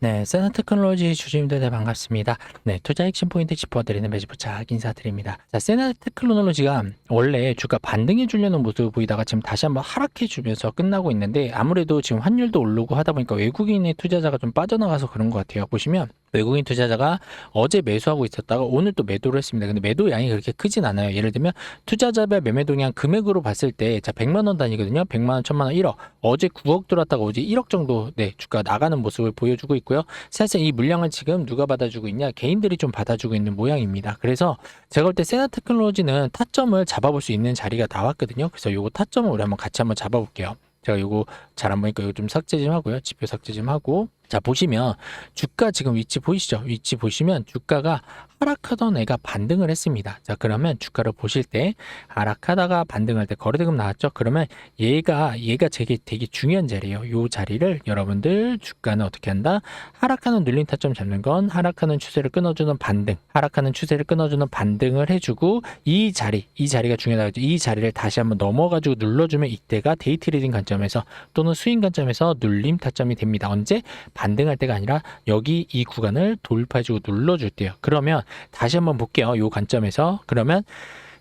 네, 세나 테크놀로지 주주님들 네, 반갑습니다. 네, 투자 핵심 포인트 짚어드리는 매집부착 인사드립니다. 자, 세나 테크놀로지가 원래 주가 반등해 주려는 모습을 보이다가 지금 다시 한번 하락해 주면서 끝나고 있는데 아무래도 지금 환율도 오르고 하다 보니까 외국인의 투자자가 좀 빠져나가서 그런 것 같아요. 보시면 외국인 투자자가 어제 매수하고 있었다가 오늘 또 매도를 했습니다. 근데 매도 양이 그렇게 크진 않아요. 예를 들면 투자자별 매매 동향 금액으로 봤을 때 자, 100만 원 단위거든요. 100만 원, 1000만 원, 1억. 어제 9억 들어왔다가 어제 1억 정도 네, 주가 나가는 모습을 보여주고 있고요. 사실 이 물량을 지금 누가 받아주고 있냐? 개인들이 좀 받아주고 있는 모양입니다. 그래서 제가 볼 때 세나 테크놀로지는 타점을 잡아볼 수 있는 자리가 나왔거든요. 그래서 요거 타점을 우리 한번 같이 한번 잡아볼게요. 제가 요거 잘 안 보니까 이거 좀 삭제 좀 하고요. 지표 삭제 좀 하고. 자, 보시면 주가 지금 위치 보이시죠? 위치 보시면 주가가 하락하던 애가 반등을 했습니다. 자, 그러면 주가를 보실 때 하락하다가 반등할 때 거래대금 나왔죠? 그러면 얘가 얘가 되게 되게 중요한 자리예요. 요 자리를 여러분들 주가는 어떻게 한다? 하락하는 눌린 타점 잡는 건 하락하는 추세를 끊어주는 반등, 하락하는 추세를 끊어주는 반등을 해주고 이 자리, 이 자리가 중요하다고 이 자리를 다시 한번 넘어가지고 눌러주면 이때가 데이 트레이딩 관점에서 또는 스윙 관점에서 눌림 타점이 됩니다. 언제? 반등할 때가 아니라 여기 이 구간을 돌파해주고 눌러줄 때요. 그러면 다시 한번 볼게요. 요 관점에서 그러면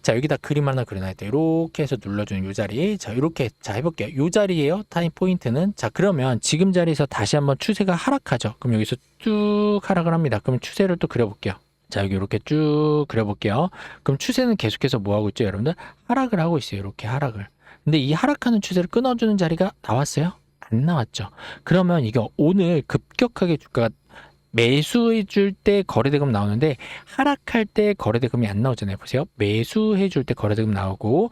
자 여기다 그림 하나 그려놔야 돼. 이렇게 해서 눌러주는 요 자리. 자 이렇게 자 해볼게요. 요 자리에요. 타임 포인트는 자 그러면 지금 자리에서 다시 한번 추세가 하락하죠. 그럼 여기서 쭉 하락을 합니다. 그럼 추세를 또 그려볼게요. 자 여기 이렇게 쭉 그려볼게요. 그럼 추세는 계속해서 뭐 하고 있죠, 여러분들? 하락을 하고 있어요. 이렇게 하락을. 근데 이 하락하는 추세를 끊어주는 자리가 나왔어요? 안 나왔죠. 그러면 이게 오늘 급격하게 주가가 매수해 줄 때 거래대금 나오는데 하락할 때 거래대금이 안 나오잖아요. 보세요. 매수해 줄 때 거래대금 나오고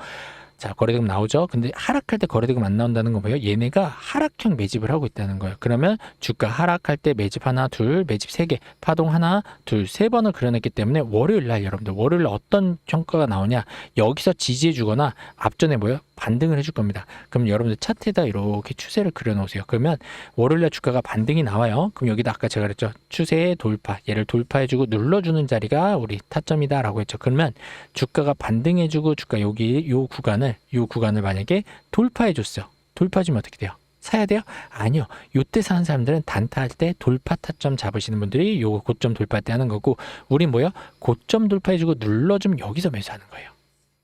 자, 거래대금 나오죠. 근데 하락할 때 거래대금 안 나온다는 거 뭐예요? 얘네가 하락형 매집을 하고 있다는 거예요. 그러면 주가 하락할 때 매집 하나, 둘, 매집 세 개, 파동 하나, 둘, 세 번을 그려냈기 때문에 월요일 날 여러분들 월요일 날 어떤 평가가 나오냐? 여기서 지지해 주거나 앞전에 뭐예요? 반등을 해줄 겁니다. 그럼 여러분들 차트에다 이렇게 추세를 그려놓으세요. 그러면 월요일날 주가가 반등이 나와요. 그럼 여기다 아까 제가 그랬죠. 추세의 돌파, 얘를 돌파해주고 눌러주는 자리가 우리 타점이다 라고 했죠. 그러면 주가가 반등해주고 주가 여기 요 구간을 요 구간을 만약에 돌파해줬어요. 돌파해주면 어떻게 돼요? 사야 돼요? 아니요. 요때 사는 사람들은 단타할 때 돌파 타점 잡으시는 분들이 요 고점 돌파할 때 하는 거고 우린 뭐요? 고점 돌파해주고 눌러주면 여기서 매수하는 거예요.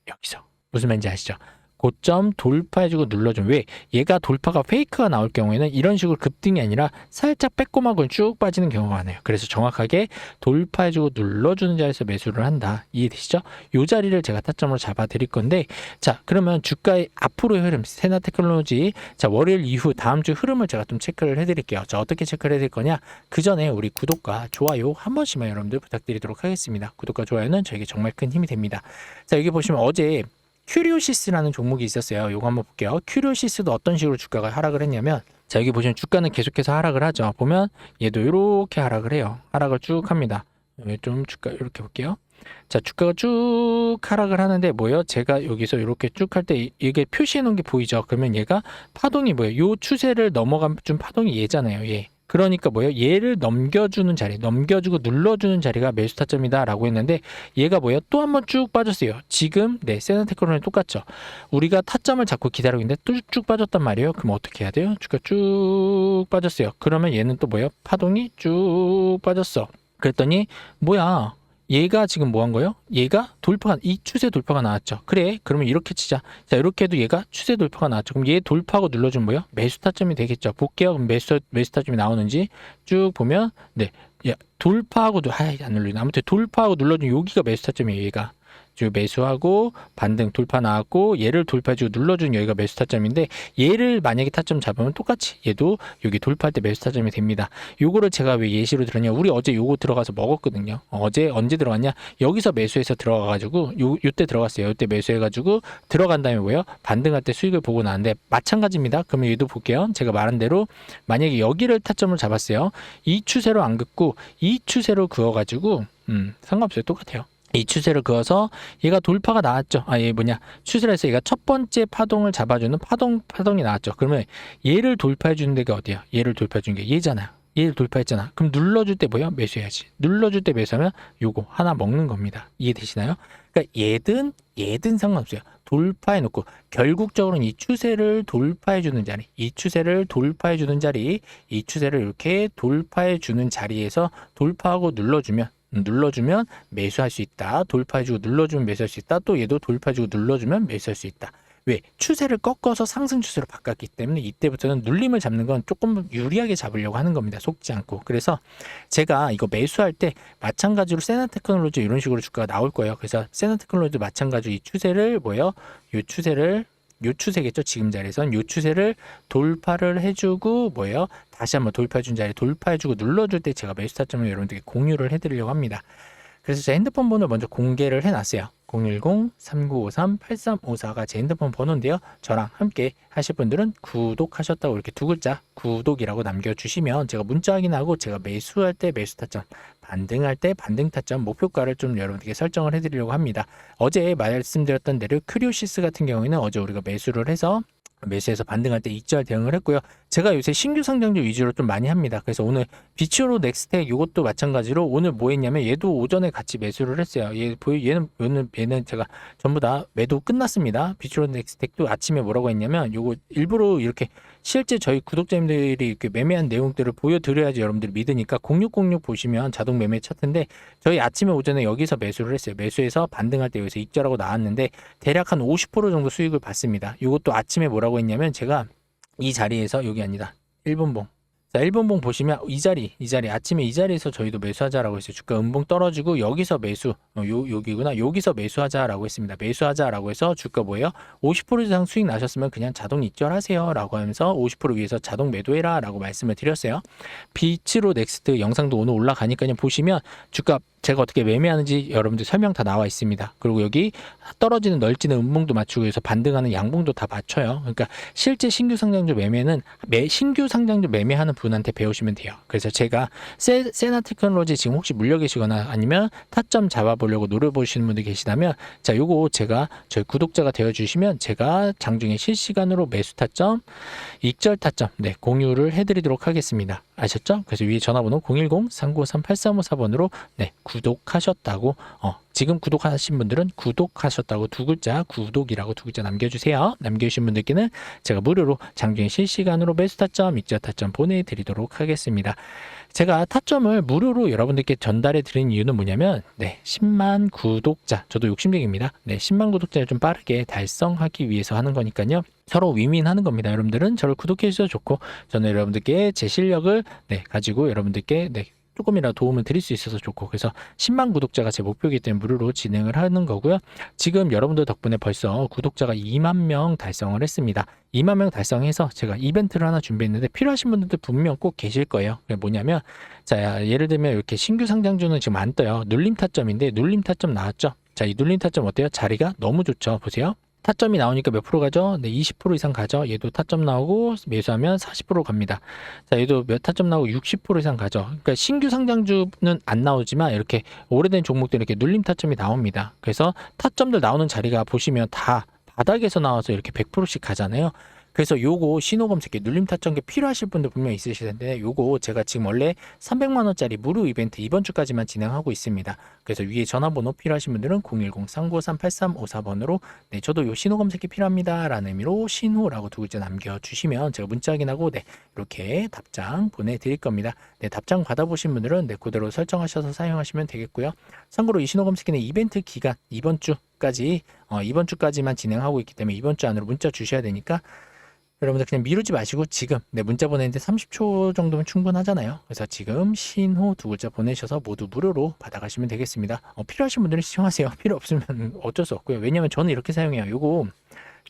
여기서 무슨 말인지 아시죠? 고점 돌파해주고 눌러주면 왜 얘가 돌파가 페이크가 나올 경우에는 이런 식으로 급등이 아니라 살짝 빼꼼하고 쭉 빠지는 경우가 많아요. 그래서 정확하게 돌파해주고 눌러주는 자리에서 매수를 한다. 이해되시죠? 요 자리를 제가 타점으로 잡아드릴 건데 자 그러면 주가의 앞으로의 흐름 세나 테크놀로지 자 월요일 이후 다음 주 흐름을 제가 좀 체크를 해드릴게요. 자 어떻게 체크를 해드릴 거냐? 그 전에 우리 구독과 좋아요 한 번씩만 여러분들 부탁드리도록 하겠습니다. 구독과 좋아요는 저에게 정말 큰 힘이 됩니다. 자 여기 보시면 어제 큐리오시스라는 종목이 있었어요. 요거 한번 볼게요. 큐리오시스도 어떤 식으로 주가가 하락을 했냐면 자 여기 보시면 주가는 계속해서 하락을 하죠. 보면 얘도 이렇게 하락을 해요. 하락을 쭉 합니다. 좀 주가 이렇게 볼게요. 자 주가가 쭉 하락을 하는데 뭐예요? 제가 여기서 이렇게 쭉 할 때 이게 표시해 놓은 게 보이죠? 그러면 얘가 파동이 뭐예요? 요 추세를 넘어간 좀 파동이 얘잖아요. 얘. 그러니까 뭐예요? 얘를 넘겨주는 자리, 넘겨주고 눌러주는 자리가 매수 타점이다라고 했는데 얘가 뭐예요? 또 한 번 쭉 빠졌어요. 지금 네 세나테크론이 똑같죠. 우리가 타점을 잡고 기다리고 있는데 또 쭉 빠졌단 말이에요. 그럼 어떻게 해야 돼요? 주가 쭉 빠졌어요. 그러면 얘는 또 뭐예요? 파동이 쭉 빠졌어. 그랬더니 뭐야? 얘가 지금 뭐 한 거예요? 얘가 돌파가 이 추세 돌파가 나왔죠. 그래. 그러면 이렇게 치자. 자, 이렇게 해도 얘가 추세 돌파가 나왔죠. 그럼 얘 돌파하고 눌러주면 뭐예요? 매수 타점이 되겠죠. 볼게요. 그럼 매수 매수 타점이 나오는지 쭉 보면 네. 야, 돌파하고도 하이 안 눌리네. 아무튼 돌파하고 눌러주면 여기가 매수 타점이에요, 얘가. 저 매수하고 반등 돌파 나왔고 얘를 돌파해주고 눌러주는 여기가 매수 타점인데 얘를 만약에 타점 잡으면 똑같이 얘도 여기 돌파할 때 매수 타점이 됩니다. 요거를 제가 왜 예시로 들었냐 우리 어제 요거 들어가서 먹었거든요. 어제 언제 들어갔냐 여기서 매수해서 들어가 가지고 요 요때 들어갔어요. 요때 매수해 가지고 들어간 다음에 뭐예요? 반등할 때 수익을 보고 나는데 마찬가지입니다. 그러면 얘도 볼게요. 제가 말한 대로 만약에 여기를 타점을 잡았어요. 이 추세로 안 긋고 이 추세로 그어 가지고 음 상관없어요. 똑같아요. 이 추세를 그어서 얘가 돌파가 나왔죠. 아, 얘 뭐냐. 추세를 해서 얘가 첫 번째 파동을 잡아주는 파동, 파동이 나왔죠. 그러면 얘를 돌파해 주는 데가 어디야? 얘를 돌파해 주는 게 얘잖아요. 얘를 돌파했잖아. 그럼 눌러줄 때 뭐야? 매수해야지. 눌러줄 때 매수하면 요거 하나 먹는 겁니다. 이해되시나요? 그러니까 얘든 얘든 상관없어요. 돌파해 놓고 결국적으로는 이 추세를 돌파해 주는 자리, 이 추세를 돌파해 주는 자리, 이 추세를 이렇게 돌파해 주는 자리에서 돌파하고 눌러주면 음, 눌러주면 매수할 수 있다. 돌파해주고 눌러주면 매수할 수 있다. 또 얘도 돌파해주고 눌러주면 매수할 수 있다. 왜? 추세를 꺾어서 상승 추세로 바꿨기 때문에 이때부터는 눌림을 잡는 건 조금 유리하게 잡으려고 하는 겁니다. 속지 않고. 그래서 제가 이거 매수할 때 마찬가지로 세나 테크놀로지 이런 식으로 주가가 나올 거예요. 그래서 세나 테크놀로지 마찬가지로 이 추세를 뭐예요? 이 추세를 요 추세겠죠. 지금 자리에선 요 추세를 돌파를 해주고 뭐예요? 다시 한번 돌파해준 자리 돌파해주고 눌러줄 때 제가 매수 타점을 여러분들께 공유를 해드리려고 합니다. 그래서 제 핸드폰 번호를 먼저 공개를 해놨어요. 010-3953-8354가 제 핸드폰 번호인데요. 저랑 함께 하실 분들은 구독하셨다고 이렇게 두 글자 구독이라고 남겨주시면 제가 문자 확인하고 제가 매수할 때 매수 타점, 반등할 때 반등 타점 목표가를 좀 여러분들께 설정을 해드리려고 합니다. 어제 말씀드렸던 대로 크리오시스 같은 경우에는 어제 우리가 매수를 해서 매수해서 반등할 때 익절 대응을 했고요. 제가 요새 신규 상장주 위주로 좀 많이 합니다. 그래서 오늘 비치로 넥스텍 이것도 마찬가지로 오늘 뭐 했냐면 얘도 오전에 같이 매수를 했어요. 얘 얘는 얘는 얘는 제가 전부 다 매도 끝났습니다. 비치로 넥스텍도 아침에 뭐라고 했냐면 요거 일부러 이렇게 실제 저희 구독자님들이 이렇게 매매한 내용들을 보여드려야지 여러분들이 믿으니까 0606 보시면 자동 매매 차트인데 저희 아침에 오전에 여기서 매수를 했어요. 매수해서 반등할 때 여기서 익절하고 나왔는데 대략 한 50% 정도 수익을 봤습니다. 이것도 아침에 뭐라고 했냐면 제가 이 자리에서 여기 아니다. 1분봉. 자, 1분봉 보시면 이 자리, 이 자리 아침에 이 자리에서 저희도 매수하자라고 했어요. 주가 음봉 떨어지고 여기서 매수, 어, 요 여기구나. 여기서 매수하자라고 했습니다. 매수하자라고 해서 주가 뭐예요? 50% 이상 수익 나셨으면 그냥 자동 익절하세요 라고 하면서 50% 위에서 자동 매도해라 라고 말씀을 드렸어요. 비치로 넥스트 영상도 오늘 올라가니까요. 보시면 주가 제가 어떻게 매매하는지 여러분들 설명 다 나와 있습니다. 그리고 여기 떨어지는 널지는 음봉도 맞추고 해서 반등하는 양봉도 다 맞춰요. 그러니까 실제 신규 상장주 매매는 매 신규 상장주 매매하는 분한테 배우시면 돼요. 그래서 제가 세, 세나 테크놀로지 지금 혹시 물려 계시거나 아니면 타점 잡아보려고 노려보시는 분들 계시다면 자 요거 제가 저희 구독자가 되어 주시면 제가 장중에 실시간으로 매수 타점 익절 타점 네 공유를 해드리도록 하겠습니다. 아셨죠? 그래서 위에 전화번호 010-3953-8354번으로 네 구독하셨다고 어 지금 구독하신 분들은 구독하셨다고 두 글자 구독이라고 두 글자 남겨주세요. 남겨주신 분들께는 제가 무료로 장중에 실시간으로 매수 타점, 익절 타점 보내드리도록 하겠습니다. 제가 타점을 무료로 여러분들께 전달해 드린 이유는 뭐냐면 네 10만 구독자 저도 욕심쟁입니다. 네 10만 구독자를 좀 빠르게 달성하기 위해서 하는 거니까요. 서로 윈윈하는 겁니다. 여러분들은 저를 구독해 주셔도 좋고 저는 여러분들께 제 실력을 네 가지고 여러분들께 네 조금이라도 도움을 드릴 수 있어서 좋고 그래서 10만 구독자가 제 목표이기 때문에 무료로 진행을 하는 거고요. 지금 여러분들 덕분에 벌써 구독자가 2만 명 달성을 했습니다. 2만 명 달성해서 제가 이벤트를 하나 준비했는데 필요하신 분들도 분명 꼭 계실 거예요. 그게 뭐냐면 자 예를 들면 이렇게 신규 상장주는 지금 안 떠요. 눌림 타점인데 눌림 타점 나왔죠. 자 이 눌림 타점 어때요? 자리가 너무 좋죠. 보세요. 타점이 나오니까 몇 프로 가죠? 네, 20% 이상 가죠. 얘도 타점 나오고 매수하면 40% 갑니다. 자, 얘도 몇 타점 나오고 60% 이상 가죠. 그러니까 신규 상장주는 안 나오지만 이렇게 오래된 종목들 이렇게 눌림 타점이 나옵니다. 그래서 타점들 나오는 자리가 보시면 다 바닥에서 나와서 이렇게 100%씩 가잖아요. 그래서 요거 신호 검색기 눌림 타점기 필요하실 분들 분명 있으실 텐데 요거 제가 지금 원래 300만 원짜리 무료 이벤트 이번 주까지만 진행하고 있습니다. 그래서 위에 전화번호 필요하신 분들은 010-3953-8354번으로 네 저도 요 신호 검색기 필요합니다 라는 의미로 신호라고 두 글자 남겨주시면 제가 문자 확인하고 네 이렇게 답장 보내드릴 겁니다. 네 답장 받아보신 분들은 네 그대로 설정하셔서 사용하시면 되겠고요. 참고로 이 신호 검색기는 이벤트 기간 이번 주까지 어, 이번 주까지만 진행하고 있기 때문에 이번 주 안으로 문자 주셔야 되니까 여러분들 그냥 미루지 마시고 지금 네 문자 보내는데 30초 정도면 충분하잖아요. 그래서 지금 신호 두 글자 보내셔서 모두 무료로 받아가시면 되겠습니다. 어, 필요하신 분들은 시청하세요. 필요 없으면 어쩔 수 없고요. 왜냐면 저는 이렇게 사용해요. 요거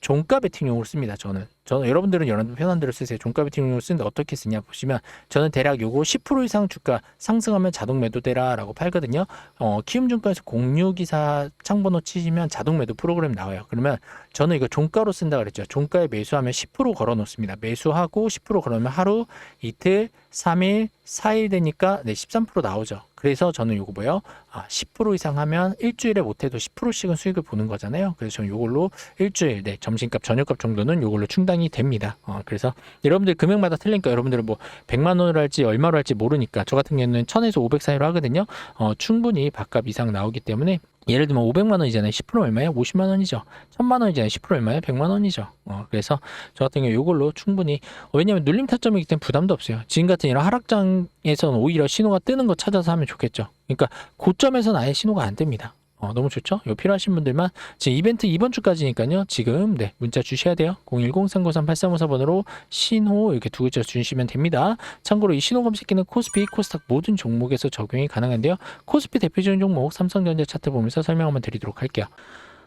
종가 베팅용으로 씁니다. 저는 저는 여러분들은 여러분 편한 대로 쓰세요. 종가 베팅용으로 쓰는데 어떻게 쓰냐 보시면 저는 대략 요거 10% 이상 주가 상승하면 자동 매도되라라고 팔거든요. 어, 키움 증권에서 공유 기사 창번호 치시면 자동 매도 프로그램 나와요. 그러면 저는 이거 종가로 쓴다 그랬죠. 종가에 매수하면 10% 걸어 놓습니다. 매수하고 10% 걸어놓으면 하루, 이틀, 3일, 4일 되니까 네, 13% 나오죠. 그래서 저는 요거 뭐예요? 아, 10% 이상 하면 일주일에 못해도 10%씩은 수익을 보는 거잖아요. 그래서 저는 요걸로 일주일, 네, 점심값, 저녁값 정도는 요걸로 충당 이 됩니다. 어, 그래서 여러분들 금액마다 틀리니까 여러분들은 뭐 100만 원을 할지 얼마로 할지 모르니까 저 같은 경우는 1000에서 500 사이로 하거든요. 어, 충분히 밥값 이상 나오기 때문에 예를 들면 500만 원이잖아요. 10% 얼마예요? 50만 원이죠. 1000만 원이잖아요. 10% 얼마예요? 100만 원이죠. 어, 그래서 저 같은 경우 이걸로 충분히 어, 왜냐면 눌림 타점이기 때문에 부담도 없어요. 지금 같은 이런 하락장에서는 오히려 신호가 뜨는 거 찾아서 하면 좋겠죠. 그러니까 고점에서는 아예 신호가 안 뜹니다. 어, 너무 좋죠? 이거 필요하신 분들만 지금 이벤트 이번 주까지니까요. 지금 네 문자 주셔야 돼요. 010-393-8354번으로 신호 이렇게 두 글자 주시면 됩니다. 참고로 이 신호 검색기는 코스피, 코스닥 모든 종목에서 적용이 가능한데요. 코스피 대표적인 종목 삼성전자 차트 보면서 설명 한번 드리도록 할게요.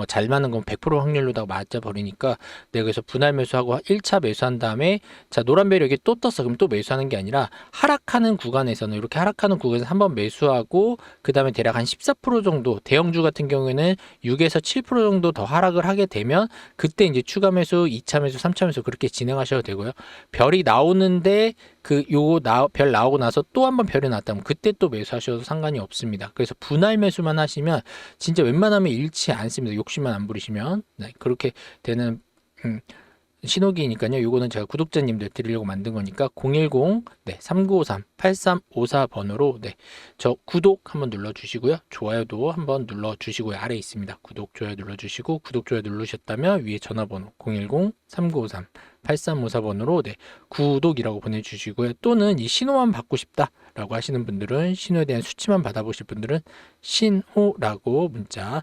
어, 잘 맞는 건 100% 확률로다가 맞아 버리니까 내가 그래서 분할 매수하고 1차 매수한 다음에 자 노란별이 여기 또 떴어 그럼 또 매수하는 게 아니라 하락하는 구간에서는 이렇게 하락하는 구간에서 한번 매수하고 그 다음에 대략 한 14% 정도 대형주 같은 경우에는 6에서 7% 정도 더 하락을 하게 되면 그때 이제 추가 매수 2차 매수 3차 매수 그렇게 진행하셔도 되고요 별이 나오는데 그 요거 나, 별 나오고 나서 또 한번 별이 나왔다면 그때 또 매수하셔도 상관이 없습니다. 그래서 분할 매수만 하시면 진짜 웬만하면 잃지 않습니다. 욕심만 안 부리시면 네, 그렇게 되는 음, 신호기니까요. 요거는 제가 구독자님들 드리려고 만든 거니까 010 네, 3953 8354번으로 네, 저 구독 한번 눌러 주시고요. 좋아요도 한번 눌러 주시고요. 아래 있습니다. 구독 좋아요 눌러 주시고 구독 좋아요 누르셨다면 위에 전화번호 010 3953 8354번으로 네, 구독이라고 보내 주시고요. 또는 이 신호만 받고 싶다라고 하시는 분들은 신호에 대한 수치만 받아 보실 분들은 신호라고 문자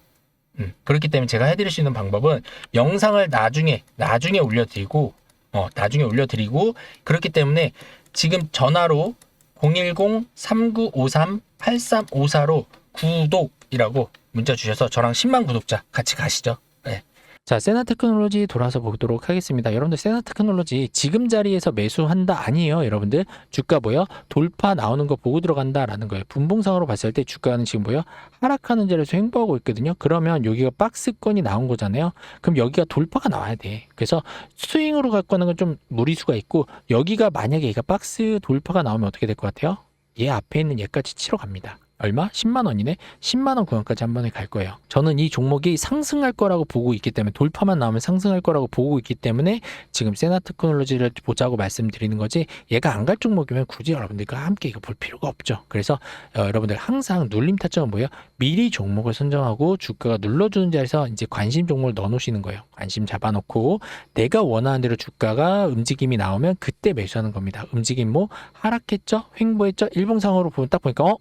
음, 그렇기 때문에 제가 해드릴 수 있는 방법은 영상을 나중에 나중에 올려드리고 어, 나중에 올려드리고 그렇기 때문에 지금 전화로 010-3953-8354로 구독이라고 문자 주셔서 저랑 10만 구독자 같이 가시죠. 네. 자, 세나 테크놀로지 돌아서 보도록 하겠습니다. 여러분들 세나 테크놀로지 지금 자리에서 매수한다 아니에요, 여러분들. 주가 뭐요? 돌파 나오는 거 보고 들어간다라는 거예요. 분봉상으로 봤을 때 주가는 지금 뭐요? 하락하는 자리에서 횡보하고 있거든요. 그러면 여기가 박스권이 나온 거잖아요. 그럼 여기가 돌파가 나와야 돼. 그래서 스윙으로 갖고 가는 건 좀 무리수가 있고 여기가 만약에 얘가 박스 돌파가 나오면 어떻게 될 것 같아요? 얘 앞에 있는 얘까지 치러 갑니다. 얼마? 10만 원이네. 10만 원 구간까지 한 번에 갈 거예요. 저는 이 종목이 상승할 거라고 보고 있기 때문에 돌파만 나오면 상승할 거라고 보고 있기 때문에 지금 세나 테크놀로지를 보자고 말씀드리는 거지 얘가 안 갈 종목이면 굳이 여러분들과 함께 이거 볼 필요가 없죠. 그래서 어, 여러분들 항상 눌림 타점은 뭐예요? 미리 종목을 선정하고 주가가 눌러주는 자리에서 이제 관심 종목을 넣어놓으시는 거예요. 관심 잡아놓고 내가 원하는 대로 주가가 움직임이 나오면 그때 매수하는 겁니다. 움직임 뭐 하락했죠? 횡보했죠? 일봉상으로 보면 딱 보니까 어?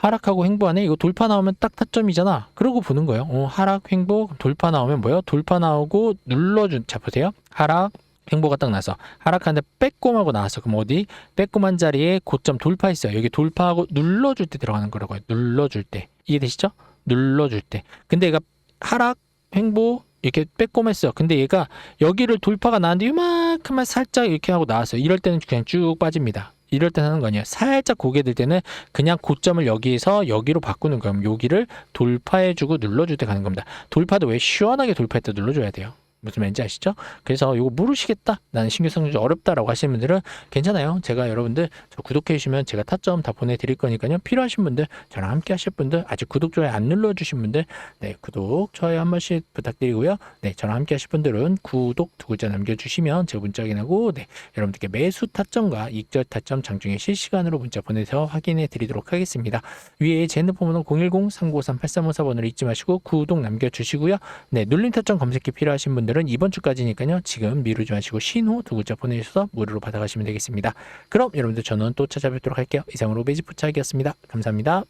하락하고 횡보하네. 이거 돌파 나오면 딱 타점이잖아. 그러고 보는 거예요. 어, 하락, 횡보, 돌파 나오면 뭐예요? 돌파 나오고 눌러준. 자 보세요. 하락, 횡보가 딱 나서 하락하는데 빼꼼하고 나왔어. 그럼 어디? 빼꼼한 자리에 고점 돌파했어요. 여기 돌파하고 눌러줄 때 들어가는 거라고요. 눌러줄 때. 이해되시죠? 눌러줄 때. 근데 얘가 하락, 횡보, 이렇게 빼꼼했어요. 근데 얘가 여기를 돌파가 나왔는데 이만큼만 살짝 이렇게 하고 나왔어요. 이럴 때는 그냥 쭉 빠집니다. 이럴 때 하는 거 아니에요. 살짝 고개 들 때는 그냥 고점을 여기에서 여기로 바꾸는 거예요. 여기를 돌파해주고 눌러줄 때 가는 겁니다. 돌파도 왜 시원하게 돌파할 때 눌러줘야 돼요. 무슨 말인지 아시죠? 그래서 이거 모르시겠다. 나는 신규 성적 어렵다라고 하시는 분들은 괜찮아요. 제가 여러분들 저 구독해 주시면 제가 타점 다 보내드릴 거니까요. 필요하신 분들 저랑 함께 하실 분들 아직 구독 좋아요 안 눌러주신 분들 네 구독 좋아요 한 번씩 부탁드리고요. 네 저랑 함께 하실 분들은 구독 두 글자 남겨주시면 제가 문자 확인하고 네 여러분들께 매수 타점과 익절 타점 장중에 실시간으로 문자 보내서 확인해 드리도록 하겠습니다. 위에 제 핸드폰 번호 010-3953-8354번호를 잊지 마시고 구독 남겨주시고요. 네 눌림 타점 검색기 필요하신 분들 은 이번 주까지니까요. 지금 미루지 마시고 신호 두 글자 보내주셔서 무료로 받아가시면 되겠습니다. 그럼 여러분들 저는 또 찾아뵙도록 할게요. 이상으로 베이지 부착이었습니다. 감사합니다.